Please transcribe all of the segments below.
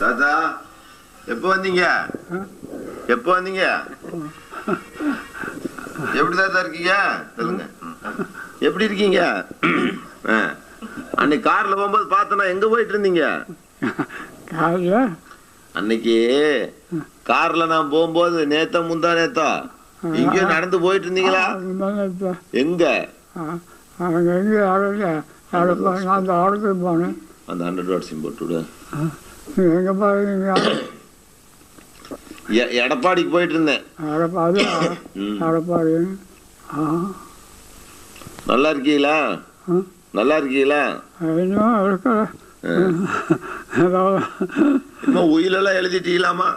தாத்தா எப்போ வந்தீங்க? எப்போ வந்தீங்க? எப்படி தாத்தா இருக்கீங்க? சொல்லுங்க. எப்படி இருக்கீங்க. அன்னைக்கு கார்ல போகும்போது பார்த்தனா எங்க போயிட்டு இருந்தீங்க? அன்னைக்கு கார்ல நான் போகும்போது நேத்தா முந்தா நேத்தா எங்கேயோ நடந்து போயிட்டு இருந்தீங்களா? எங்க? அந்த ஹண்ட்ரட் வாட் சிம் போட்டு விடு. எங்கே பாருங்க எடப்பாடிக்கு போயிட்டு இருந்தேன். ஆடப்பாடு ஆ. நல்லா இருக்கீங்களா. நல்லா இருக்கீங்களா இன்னும் இருக்கிற உயிலெல்லாம் எழுதிட்டீங்களாமா?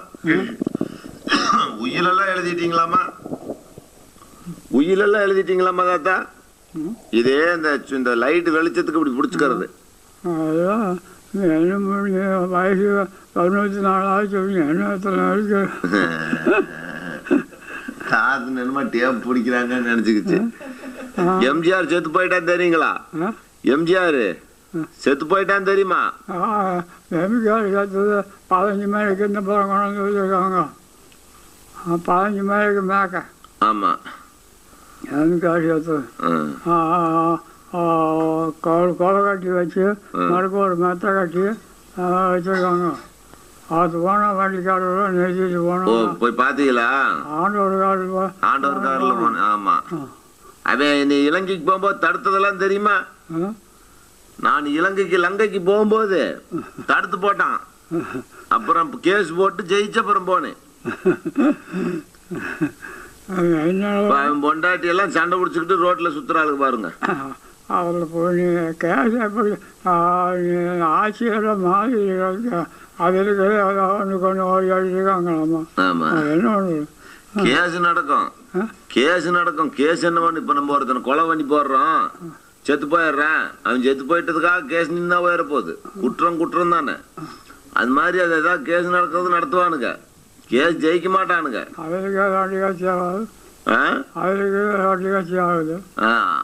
உயிலெல்லாம் எழுதிட்டீங்களாமா? உயிலெல்லாம் எழுதிட்டீங்களாமா தாத்தா. இதே இந்த இந்த லைட் வெளிச்சத்துக்கு இப்படி பிடிச்சிக்கிறது. என்ன வயசு தொண்ணூற்றி நாலாவது என்ன எத்தனை இருக்கு காது என்னமா டேப் பிடிக்கிறாங்கன்னு நினைச்சுக்கிச்சு. எம்ஜிஆர் செத்து போயிட்டான் தெரியுங்களா? ஆ? எம்ஜிஆர் செத்து போயிட்டான் தெரியுமா? எம்ஜிஆர் சேர்த்தது பதினஞ்சு மணிக்கு இந்த படம் கொண்டு வச்சுருக்காங்க. பதினஞ்சு மணிக்கு மேக்க. ஆமா. எம்ஜிஆர் சேர்த்தது ஆ. கொலை கொலை கட்டி வச்சு. மறுக்க ஒரு மெத்தை கட்டி வச்சுருக்காங்க. அது போனால் வண்டிக்காரர் நிறுத்திட்டு போனோம் போய் பாத்தீங்களா? ஆண்டோர் காரில் ஆண்டவர் கார்ல போனேன் ஆமா. ஆ. அவன் நீ இலங்கைக்கு போகும்போது தடுத்ததெல்லாம் தெரியுமா? நான் இலங்கைக்கு லங்கைக்கு போகும்போது தடுத்து போட்டான். அப்புறம் கேஸ் போட்டு ஜெயிச்ச அப்புறம் போனேன். பொண்டாட்டி எல்லாம் சண்டை பிடிச்சிக்கிட்டு ரோட்ல சுத்துறாளுக்கு பாருங்க. எப்படி ஆட்சியில் மாறி அது இருக்கிறது அதை ஒன்று ஓடி அடிச்சிருக்காங்களாம்மா ஆமா. என்ன ஒன்று கேஸ் நடக்கும். கேஸ் நடக்கும். கேஸ் என்ன பண்ணி? இப்ப நம்ம ஒருத்தனை கொலை பண்ணி போடுறோம். செத்து போயிடுறான். அவன் செத்து போயிட்டதுக்காக கேஸ் நின்னா போயிட போகுது. குற்றம் குற்றம் தானே. அது மாதிரி அது ஏதாவது கேஸ் நடக்கிறது நடத்துவானுங்க. கேஸ் ஜெயிக்க மாட்டானுங்க.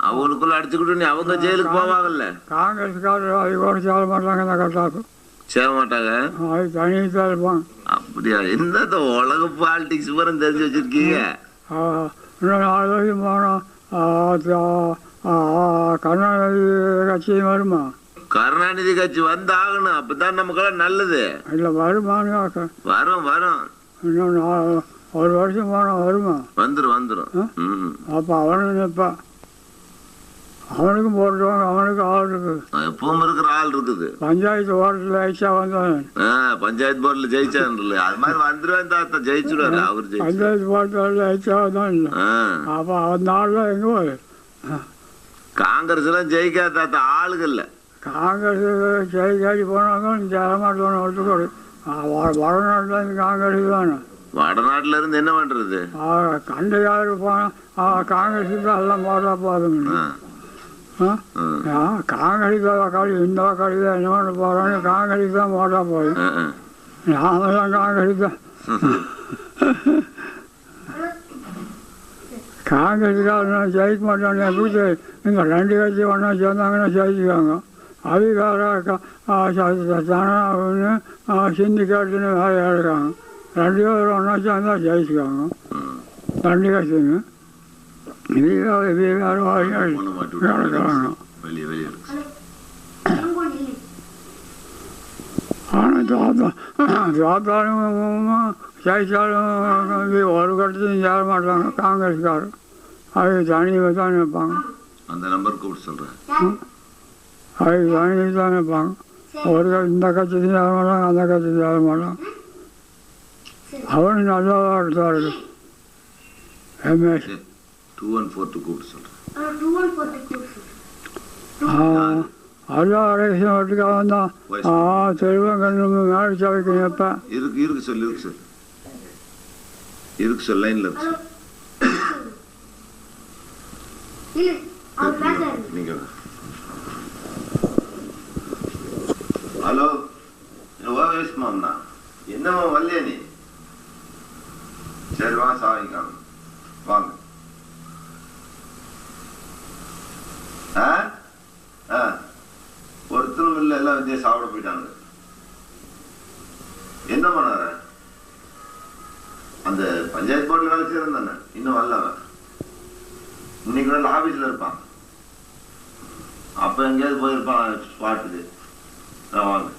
அவனுக்குள்ள அடிச்சுக்கிட்டு அவங்க ஜெயிலுக்கு போவாங்கல்ல? காங்கிரஸ்காரர் அது கூட சேர மாட்டாங்க இந்த கட்டாக்கு சேர மாட்டாங்க? அது தனியாக இருப்பாங்க அப்படியா? இந்த உலக பாலிடிக்ஸ் பூரா தெரிஞ்சு வச்சிருக்கீங்க? இன்னும் நாலு வரைக்கும் போனோம் கருணாநிதி கட்சி வருமா? கருணாநிதி கட்சி வந்தாகணும் அப்பதான் நமக்கெல்லாம் நல்லது. இல்லை வருமானு வரும் வரும். இன்னும் நாலு ஒரு வருஷம் போனால் வருமா? வந்துரும் வந்துரும். ஆ? ம். அப்போ அவனும் நிற்பான் அவனுக்கும் போட்டுருவாங்க அவனுக்கு ஆள் இருக்குது. எப்பவும் இருக்கிற ஆள் இருக்குது. பஞ்சாயத்து ஓட்டத்தில் ஐச்சா வந்தவன். பஞ்சாயத்து போர்டுல ஜெயிச்சான்ல அது மாதிரி வந்துருவேன் தாத்தா ஜெயிச்சுடுவாரு அவர் ஜெயிச்சு பஞ்சாயத்து ஓட்டத்தில் ஐச்சா வந்தவன் இல்லை. அப்போ அந்த ஆள்லாம் எங்கே போகுது? காங்கிரஸ் எல்லாம் ஜெயிக்காத தாத்தா ஆளுங்க இல்ல. காங்கிரஸ் ஜெயிக்காடி போனாங்க ஜெயமாட்டோன்னு ஒத்துக்கூடு. வடநாட்டில் காங்கிரஸ் தானே வடநாட்டுல இருந்து என்ன பண்றது? கண்ட யாரு தான் எல்லாம் ஆ. ஆ, காங்கிரஸ் வாக்காளி இந்த வாக்காளி தான் என்ன பண்ண போகிறோன்னு காங்கிரஸ் தான் போட்டா போதும். ஆ. நாமெல்லாம் காங்கிரஸ் தான். காங்கிரஸுக்காரன் ஜெயிக்க மாட்டாங்க எப்படி? இங்கே ரெண்டு கட்சி ஒன்றா சேர்ந்தாங்கன்னா ஜெயிச்சுக்காங்க அதிகார தானே சிந்திக்காட்டுன்னு வேலையா இருக்காங்க ரெண்டு பேரும் ஒன்றா சேர்ந்தா ஜெயிச்சுக்காங்க. ரெண்டு கட்சிங்க மாட்டி விட்டு நடக்கிறாங்க ஆனால் தாத்தா தாத்தாலும் ஜெயிச்சாலும் ஒரு கட்டத்தையும் சேர மாட்டாங்க காங்கிரஸ்காரர் அது தனியாக தான் நிற்பாங்க அந்த நம்பர் கூப்பிட்டு சொல்றேன் அது தனியாக தான் நிற்பாங்க ஒரு கட்சி இந்த கட்சியும் சேர மாட்டாங்க அந்த கட்சியும் சேர மாட்டாங்க அவனும் நல்லா தான் இருக்கு MS two one four two கூப்பிட்டு சொல்றேன் எல்லா அரசியல் வீட்டுக்காக வந்தான் ஆ செல்வங்கன்னு இருக்கு இருக்கு சொல்லு இருக்கு சொல்லு. இருக்கு சொல்லு லைன்ல இருக்கு சொல்லு. நீங்க ஹலோ ஓவேஸ் மாம்னா? என்னம்மா வரலையா நீ? சரி வா சாவிக்கான வாங்க ஒருத்தரும் இல்லை எல்லாம் வந்து சாப்பிட போயிட்டாங்க என்ன பண்ணார? அந்த பஞ்சாயத்து போர்டில் வேலை செய்யறேன் தானே. இன்னும் வரல அவன். இன்னைக்கு நாள் ஆபீஸ்ல இருப்பான். அப்ப எங்கேயாவது போயிருப்பான் ஸ்பாட்டுக்கு. நான் வாங்க.